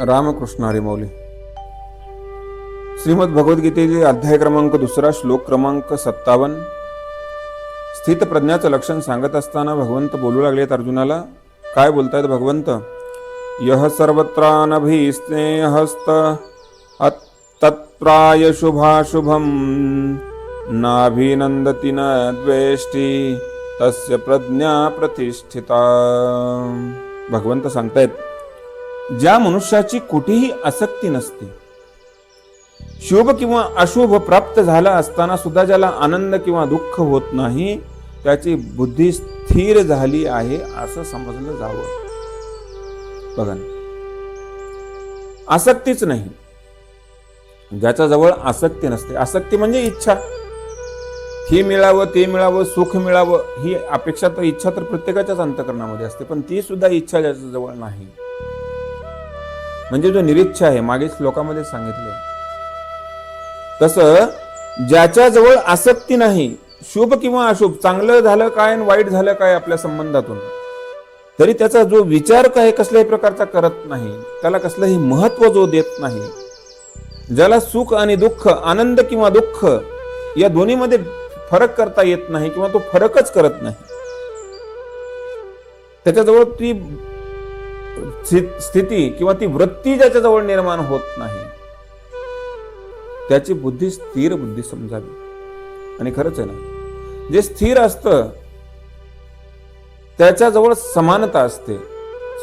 रामकृष्णारी मौली श्रीमद भगवद्गीतेचे अध्याय क्रमांक दुसरा श्लोक क्रमांक सत्तावन्न. स्थित प्रज्ञाचं लक्षण सांगत असताना भगवंत बोलू लागलेत अर्जुनाला. काय बोलतायत भगवंत? यह सर्वत्रानभिस्नेहस्त तत्प्राय शुभाशुभम नाभिनंदती न द्वेष्टी तस्य प्रज्ञा प्रतिष्ठिता। भगवंत सांगतायत ज्या मनुष्याची कुठेही आसक्ती नसते. शुभ किंवा अशुभ प्राप्त झाला असताना सुद्धा ज्याला आनंद किंवा दुःख होत नाही त्याची बुद्धी स्थिर झाली आहे असं समजलं जावं. बघा आसक्तीच नाही. ज्याच्या जवळ आसक्ती नसते. आसक्ती म्हणजे इच्छा. हे मिळावं ते मिळावं सुख मिळावं ही अपेक्षा तर इच्छा तर प्रत्येकाच्याच अंतकरणामध्ये असते. पण ती सुद्धा इच्छा ज्याच्या जवळ नाही. म्हणजे जो निरीच्छा आहे मागे श्लोकामध्ये सांगितले. तसं ज्याच्या जवळ आसक्ती नाही शुभ किंवा अशुभ चांगलं झालं काय आणि वाईट झालं काय आपल्या संबंधातून तरी त्याचा जो विचार काय कसल्याही प्रकारचा करत नाही त्याला कसलंही महत्त्व जो देत नाही ज्याला सुख आणि दुःख आनंद किंवा दुःख या दोन्हीमध्ये फरक करता येत नाही किंवा तो फरकच करत नाही. त्याच्याजवळ ती स्थिती किंवा ती वृत्ती ज्याच्याजवळ निर्माण होत नाही त्याची बुद्धी स्थिर बुद्धी समजावी. आणि खरंच आहे ना जे स्थिर असतं त्याच्याजवळ समानता असते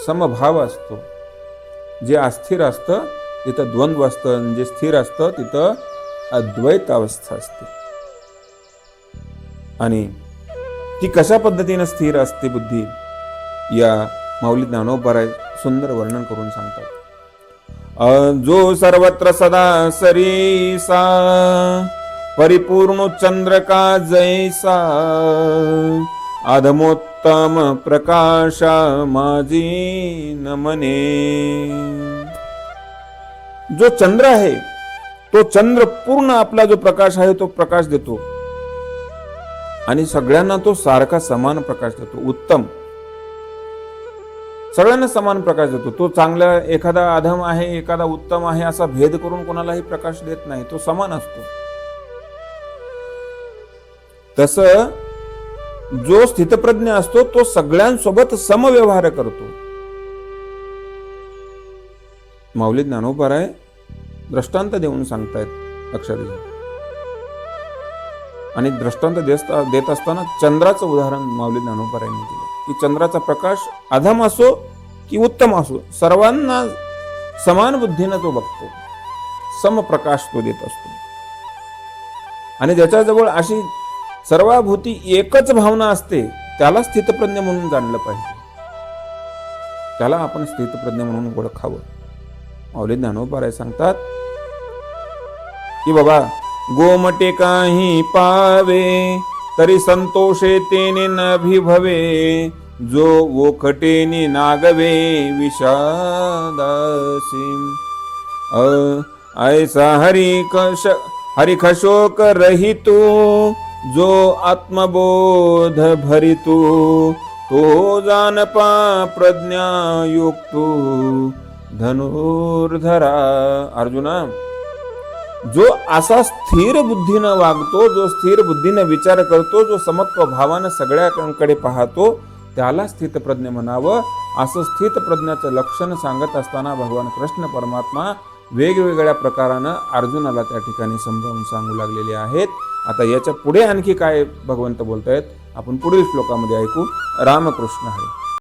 समभाव असतो. जे अस्थिर असतं तिथं द्वंद्व असतं आणि जे स्थिर असतं तिथं अद्वैत अवस्था असते. आणि ती कशा पद्धतीनं स्थिर असते बुद्धी? या माऊली ज्ञानोपराय सुंदर वर्णन करून सांगतात. जो सर्वत्र सदा सरीसा परिपूर्ण चंद्रका जैसा अधमोत्तम प्रकाशा माझी नमने. जो चंद्र आहे तो चंद्र पूर्ण आपला जो प्रकाश आहे तो प्रकाश देतो. आणि सगळ्यांना तो सारखा समान प्रकाश देतो उत्तम. सगळ्यांना समान प्रकाश देतो. तो चांगला एखादा अधम आहे एखादा उत्तम आहे असा भेद करून कोणालाही प्रकाश देत नाही. तो समान असतो. तस जो स्थितप्रज्ञ असतो तो सगळ्यांसोबत समव्यवहार करतो. माऊली ज्ञानोपराय दृष्टांत देऊन सांगतायत लक्षात घ्या आणि दृष्टांत देत देत असताना चंद्राचं उदाहरण माऊली ज्ञानोपरायांनी दिलं. की चंद्राचा प्रकाश अधम असो की उत्तम असो सर्वांना समान बुद्धीनं तो बघतो. समप्रकाश तो देत असतो. आणि ज्याच्याजवळ अशी सर्वाभूती एकच भावना असते त्याला स्थितप्रज्ञ म्हणून जाणलं पाहिजे. त्याला आपण स्थितप्रज्ञ म्हणून ओळखावं. माऊली ज्ञानोपाराय सांगतात की बाबा गोमटे काही पावे तरी संतोषे तेने न भिभवे जो ओखटेने नागवे विषादासी। अ ऐसा हरी कश हरी खशोक रहितो जो आत्मबोध भरितो तो जानपा प्रज्ञा युक्तो धनुर्धरा अर्जुना। जो असा स्थिर बुद्धीनं वागतो जो स्थिर बुद्धीनं विचार करतो जो समत्व भावानं सगळ्याकडे पाहतो त्याला स्थितप्रज्ञ म्हणावं. असं स्थितप्रज्ञाचं लक्षण सांगत असताना भगवान कृष्ण परमात्मा वेगवेगळ्या प्रकारानं अर्जुनाला त्या ठिकाणी समजावून सांगू लागलेले आहेत. आता याच्यापुढे आणखी काय भगवंत बोलतायत आपण पुढील श्लोकामध्ये ऐकू. रामकृष्ण हरे.